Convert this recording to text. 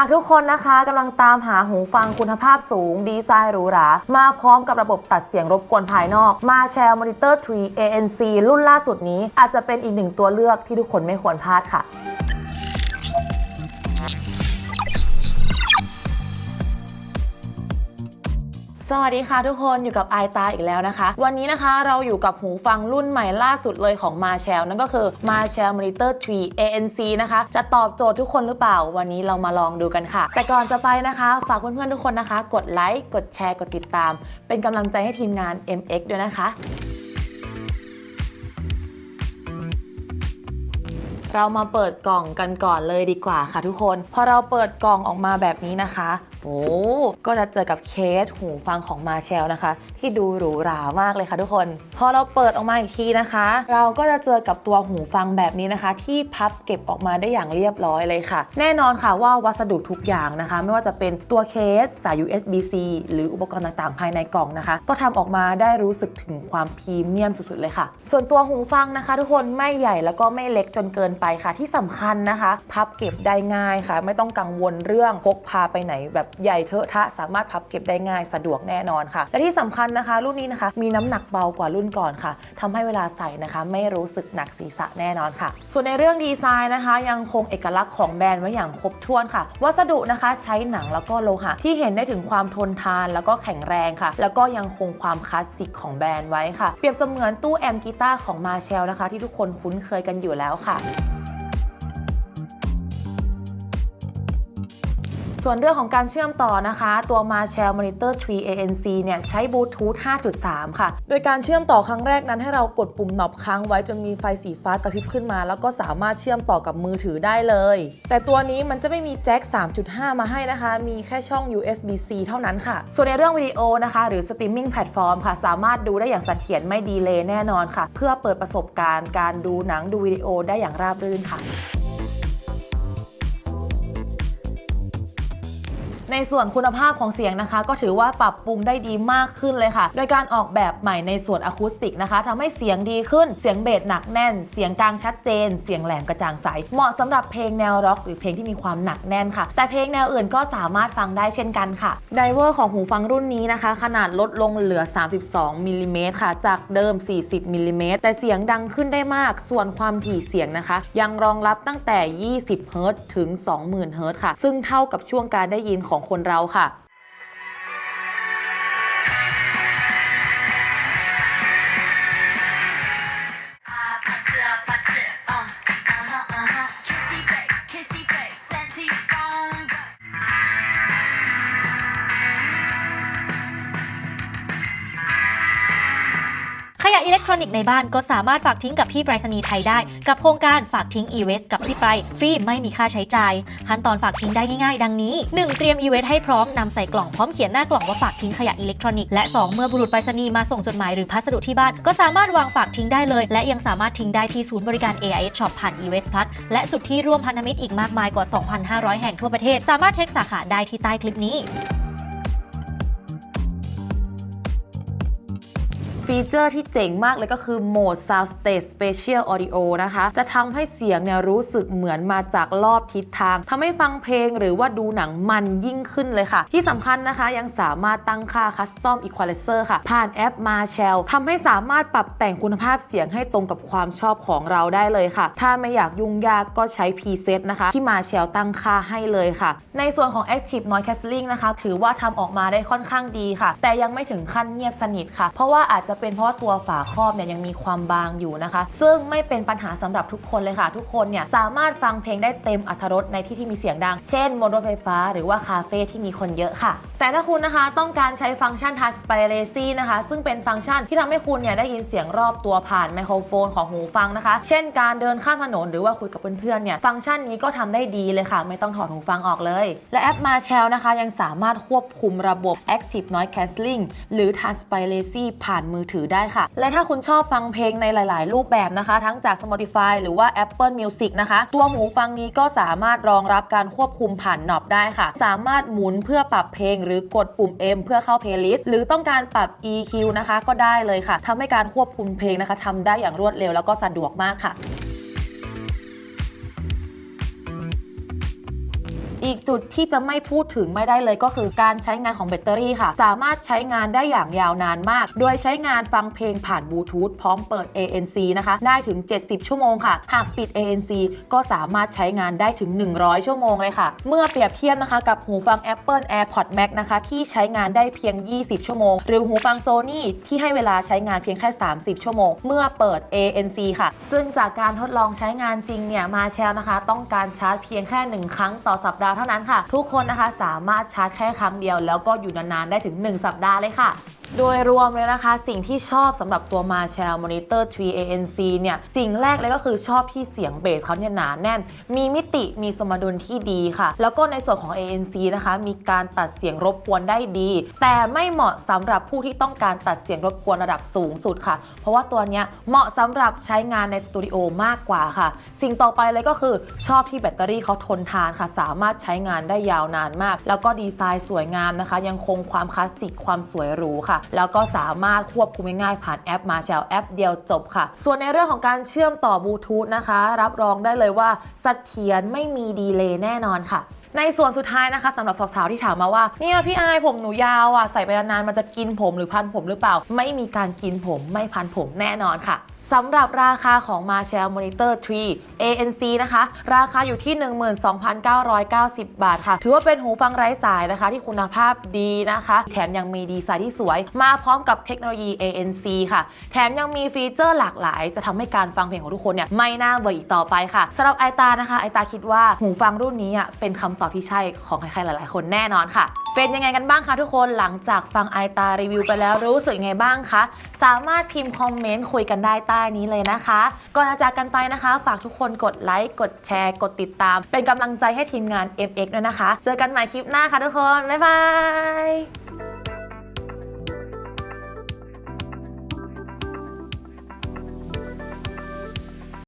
หากทุกคนนะคะกำลังตามหาหูฟังคุณภาพสูง ดีไซน์หรูหรา มาพร้อมกับระบบตัดเสียงรบกวนภายนอก มาแชร์มอนิเตอร์3 ANC รุ่นล่าสุดนี้ อาจจะเป็นอีกหนึ่งตัวเลือกที่ทุกคนไม่ควรพลาดค่ะ สวัสดีค่ะทุกคนอยู่กับไอตาอีกแล้วนะคะ วันนี้นะคะเราอยู่กับหูฟังรุ่นใหม่ล่าสุดเลยของ Marshall นั่นก็คือ Marshall Monitor 3 ANC นะคะ จะตอบโจทย์ทุกคนหรือเปล่า วันนี้เรามาลองดูกันค่ะ แต่ก่อนจะไปนะคะ ฝากเพื่อนๆทุกคนนะคะ กดไลค์กดแชร์กดติดตาม เป็นกำลังใจให้ทีมงาน MX ด้วยนะคะเรามาเปิดกล่องกันก่อนเลยดีกว่าค่ะทุกคน พอเราเปิดกล่องออกมาแบบนี้นะคะโอ้ก็จะเจอกับเคสหูฟังของมาเชลนะคะ ที่ดูหรูหรามากเลยค่ะทุกคน พอเราเปิดออกมาอีกทีนะคะ เราก็จะเจอกับตัวหูฟังแบบนี้นะคะ ที่พับเก็บออกมาได้อย่างเรียบร้อยเลยค่ะ แน่นอนค่ะว่าวัสดุทุกอย่างนะคะ ไม่ว่าจะเป็นตัวเคสสาย USB-C หรืออุปกรณ์ต่างๆ ภายในกล่องนะคะ ก็ทำออกมาได้รู้สึกถึงความพรีเมียมสุดๆเลยค่ะ ส่วนตัวหูฟังนะคะ ทุกคนไม่ใหญ่แล้วก็ไม่เล็กจนเกินไปค่ะ ที่สำคัญนะคะ พับเก็บได้ง่ายค่ะ ไม่ต้องกังวลเรื่องพกพาไปไหนแบบใหญ่เทอะทะสามารถพับเก็บได้ง่ายสะดวกแน่นอนค่ะ และที่สำคัญนะคะ รุ่นนี้นะคะมีน้ำหนักเบากว่ารุ่นก่อนค่ะทำให้เวลาใส่นะคะ ไม่รู้สึกหนักศีรษะแน่นอนค่ะ ส่วนในเรื่องดีไซน์นะคะ ยังคงเอกลักษณ์ของแบรนด์ไว้อย่างครบถ้วนค่ะ วัสดุนะคะใช้หนังแล้วก็โลหะที่เห็นได้ถึงความทนทานแล้วก็แข็งแรงค่ะ แล้วก็ยังคงความคลาสสิกของแบรนด์ไว้ค่ะ เปรียบเสมือนตู้แอมป์กีตาร์ของมาเชลนะคะ ที่ทุกคนคุ้นเคยกันอยู่แล้วค่ะ ส่วนเรื่องของการเชื่อมต่อนะคะ ตัว Marshall Monitor 3 ANC เนี่ยใช้บลูทูธ 5.3 ค่ะ โดยการเชื่อมต่อครั้งแรกนั้นให้เรากดปุ่มหนอบค้างไว้จนมีไฟสีฟ้ากระพริบขึ้นมา แล้วก็สามารถเชื่อมต่อกับมือถือได้เลย แต่ตัวนี้มันจะไม่มีแจ็ค 3.5 มาให้นะคะ มีแค่ช่อง USB-C เท่านั้นค่ะ ส่วนในเรื่องวิดีโอนะคะ หรือสตรีมมิ่งแพลตฟอร์มค่ะ สามารถดูได้อย่างเสถียรไม่ดีเลยแน่นอนค่ะ เพื่อเปิดประสบการณ์การดูหนังดูวิดีโอได้อย่างราบรื่นค่ะ ในส่วนคุณภาพของเสียงนะคะ ก็ถือว่าปรับปรุงได้ดีมากขึ้นเลยค่ะ โดยการออกแบบใหม่ในส่วนอะคูสติกนะคะทำให้เสียงดีขึ้น เสียงเบสหนักแน่น เสียงกลางชัดเจน เสียงแหลมกระจ่างใส เหมาะสำหรับเพลงแนวร็อกหรือเพลงที่มีความหนักแน่นค่ะ แต่เพลงแนวอื่นก็สามารถฟังได้เช่นกันค่ะไดเวอร์ของหูฟังรุ่นนี้นะคะ ขนาดลดลงเหลือ 32มิลลิเมตรค่ะ จากเดิม 40มิลลิเมตรแต่เสียงดังขึ้นได้มาก ส่วนความถี่เสียงนะคะ ยังรองรับตั้งแต่ 20 เฮิรตซ์ถึง 20,000 เฮิรตซ์ค่ะ ซึ่งเท่ากับช่วงการได้ยินของของคนเราค่ะ ทรอนิกส์ในบ้านก็สามารถฝากทิ้งกับพี่ไปรษณีย์ไทยได้ กับโครงการฝากทิ้ง e-waste กับพี่ไปรฟรีไม่มีค่าใช้จ่ายขั้นตอนฝากทิ้งได้ง่ายๆ ดังนี้ 1. เตรียม e-waste ให้พร้อมนำใส่กล่องพร้อมเขียนหน้ากล่องว่าฝากทิ้งขยะอิเล็กทรอนิกส์และ 2 เมื่อบุรุษไปรษณีย์มาส่งจดหมายหรือพัสดุที่บ้าน ก็สามารถวางฝากทิ้งได้เลย และยังสามารถทิ้งได้ที่ศูนย์บริการ AIS Shop ผ่าน e-waste plus และจุดที่ร่วมพันธมิตรอีกมากมายกว่า 2,500 แห่งทั่วประเทศ สามารถเช็คสาขาได้ที่ใต้คลิปนี้ ฟีเจอร์ที่เจ๋งมากเลยก็คือโหมด Sound Stage Spatial Audio นะคะ จะทำให้เสียงเนี่ยรู้สึกเหมือนมาจากรอบทิศทางทำให้ฟังเพลงหรือว่าดูหนังมันยิ่งขึ้นเลยค่ะ ที่สำคัญนะคะยังสามารถตั้งค่า Custom Equalizer ค่ะ ผ่านแอป Marshall ทำให้สามารถปรับแต่งคุณภาพเสียงให้ตรงกับความชอบของเราได้เลยค่ะ ถ้าไม่อยากยุ่งยากก็ใช้ preset นะคะ ที่ Marshall ตั้งค่าให้เลยค่ะ ในส่วนของ Active Noise Cancelling นะคะ ถือว่าทำออกมาได้ค่อนข้างดีค่ะ แต่ยังไม่ถึงขั้นเงียบสนิทค่ะ เพราะว่าอาจจะเป็นเพราะว่าตัวฝาครอบเนี่ยยังมีความบางอยู่นะคะ ซึ่งไม่เป็นปัญหาสำหรับทุกคนเลยค่ะ ทุกคนเนี่ยสามารถฟังเพลงได้เต็มอรรถรสในที่ที่มีเสียงดัง เช่นบนรถไฟฟ้า หรือว่าคาเฟ่ที่มีคนเยอะค่ะแต่ถ้าคุณนะคะต้องการใช้ฟังก์ชัน Touch Piracy นะคะ ซึ่งเป็นฟังก์ชันที่ทำให้คุณเนี่ยได้ยินเสียงรอบตัวผ่านไมโครโฟนของหูฟังนะคะ เช่นการเดินข้ามถนนหรือว่าคุยกับเพื่อนๆเนี่ย ฟังก์ชันนี้ก็ทำได้ดีเลยค่ะ ไม่ต้องถอดหูฟังออกเลย และแอป Marshall นะคะ ยังสามารถควบคุมระบบ Active Noise Cancelling หรือ Touch Piracy ผ่านมือถือได้ค่ะ และถ้าคุณชอบฟังเพลงในหลาย ๆ รูปแบบนะคะ ทั้งจาก Spotify หรือว่า Apple Music นะคะ ตัวหูฟังนี้ก็สามารถรองรับการควบคุมผ่านหนอบได้ค่ะ สามารถหมุนเพื่อปรับเพลงหรือกดปุ่ม M เพื่อเข้า playlist หรือต้องการปรับ EQ นะคะก็ได้เลยค่ะทำให้การควบคุมเพลงนะคะทำได้อย่างรวดเร็วแล้วก็สะดวกมากค่ะ อีกจุดที่จะไม่พูดถึงไม่ได้เลยก็คือการใช้งานของแบตเตอรี่ค่ะ สามารถใช้งานได้อย่างยาวนานมาก โดยใช้งานฟังเพลงผ่านบลูทูธพร้อมเปิด ANC นะคะ ได้ถึง 70 ชั่วโมงค่ะ หากปิด ANC ก็สามารถใช้งานได้ถึง 100 ชั่วโมงเลยค่ะ เมื่อเปรียบเทียบนะคะกับหูฟัง Apple AirPods Max นะคะ ที่ใช้งานได้เพียง 20 ชั่วโมง หรือหูฟัง Sony ที่ให้เวลาใช้งานเพียงแค่ 30 ชั่วโมง เมื่อเปิด ANC ค่ะ ซึ่งจากการทดลองใช้งานจริงเนี่ยมาแชลนะคะ ต้องการชาร์จเพียงแค่ 1 ครั้งต่อสัปดาห์เท่านั้นค่ะ ทุกคนนะคะสามารถชาร์จแค่ครั้งเดียว แล้วก็อยู่นานๆได้ถึง 1 สัปดาห์เลยค่ะ โดยรวมเลยนะคะ สิ่งที่ชอบสำหรับตัว Marshall Monitor 3 ANC เนี่ย สิ่งแรกเลยก็คือชอบที่เสียงเบสเขาเนี่ยหนาแน่น มีมิติมีสมดุลที่ดีค่ะ แล้วก็ในส่วนของ ANC นะคะ มีการตัดเสียงรบกวนได้ดี แต่ไม่เหมาะสำหรับผู้ที่ต้องการตัดเสียงรบกวนระดับสูงสุดค่ะ เพราะว่าตัวเนี้ยเหมาะสำหรับใช้งานในสตูดิโอมากกว่าค่ะ สิ่งต่อไปเลยก็คือชอบที่แบตเตอรี่เขาทนทานค่ะ สามารถใช้งานได้ยาวนานมาก แล้วก็ดีไซน์สวยงามนะคะ ยังคงความคลาสสิกความสวยหรูค่ะแล้วก็สามารถควบคุมง่ายๆผ่านแอปมาแชลแอปเดียวจบค่ะ ส่วนในเรื่องของการเชื่อมต่อบลูทูธนะคะ รับรองได้เลยว่าเสถียรไม่มีดีเลย์แน่นอนค่ะในส่วนสุดท้ายนะคะสำหรับสาวๆที่ถามมาว่าเนี่ยพี่อายผมหนูยาวอะใส่ไปนานๆมันจะกินผมหรือพันผมหรือเปล่า ไม่มีการกินผมไม่พันผมแน่นอนค่ะ สำหรับราคาของ Marshall Monitor 3 ANC นะคะ ราคาอยู่ที่ 12,990 บาทค่ะ ถือว่าเป็นหูฟังไร้สายนะคะ ที่คุณภาพดีนะคะ แถมยังมีดีไซน์ที่สวย มาพร้อมกับเทคโนโลยี ANC ค่ะ แถมยังมีฟีเจอร์หลากหลาย จะทำให้การฟังเพลงของทุกคนเนี่ยไม่น่าเบื่ออีกต่อไปค่ะสำหรับไอตานะคะไอตาคิดว่าหูฟังรุ่นนี้อะเป็นคำตอบที่ใช่ของใครๆหลาย ๆ คนแน่นอนค่ะ เป็นยังไงกันบ้างคะทุกคนหลังจากฟังไอตารีวิวไปแล้วรู้สึกยังไงบ้างคะ สามารถพิมพ์คอมเมนต์คุยกันได้ใต้นี้เลยนะคะ ก่อนจะจากกันไปนะคะ ฝากทุกคนกดไลค์กดแชร์ กดติดตาม เป็นกำลังใจให้ทีมงาน MX ด้วยนะคะ เจอกันใหม่คลิปหน้าค่ะทุกคน บ๊ายบาย